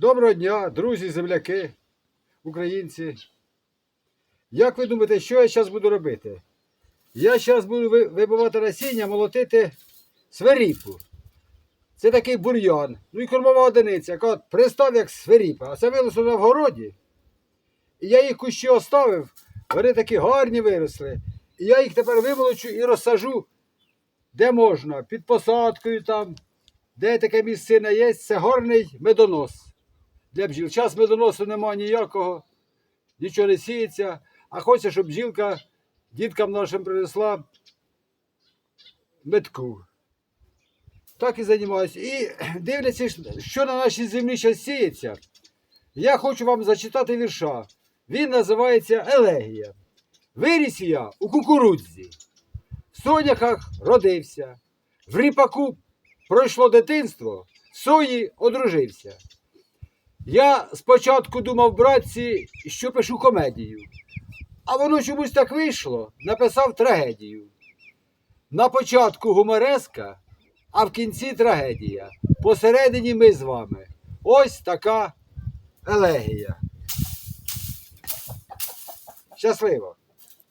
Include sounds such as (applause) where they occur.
Доброго дня, друзі, земляки, українці. Як ви думаєте, що я зараз буду робити? Я зараз буду ви- вибивати насіння, молотити свиріпу. Це такий бур'ян. Ну і кормова одиниця, яка от пристав як свиріпа. А це виросло на вгороді. І я їх кущі оставив, вони такі гарні виросли. І я їх тепер вимолочу і розсажу, де можна, під посадкою там, де таке місцина є, це гарний медонос для бджіл. Час медоносу немає ніякого, нічого не сіється, а хочеться, щоб бджілка діткам нашим принесла метку. Так і займаюся. І (clears throat) дивляться, що на нашій землі зараз сіється. Я хочу вам зачитати вірша. Він називається Елегія. Виріс я у кукурудзі, в соняхах родився, в ріпаку пройшло дитинство, в сої одружився. Я спочатку думав, братці, що пишу комедію, а воно чомусь так вийшло, написав трагедію. На початку гумореска, а в кінці трагедія. Посередині ми з вами. Ось така елегія. Щасливо!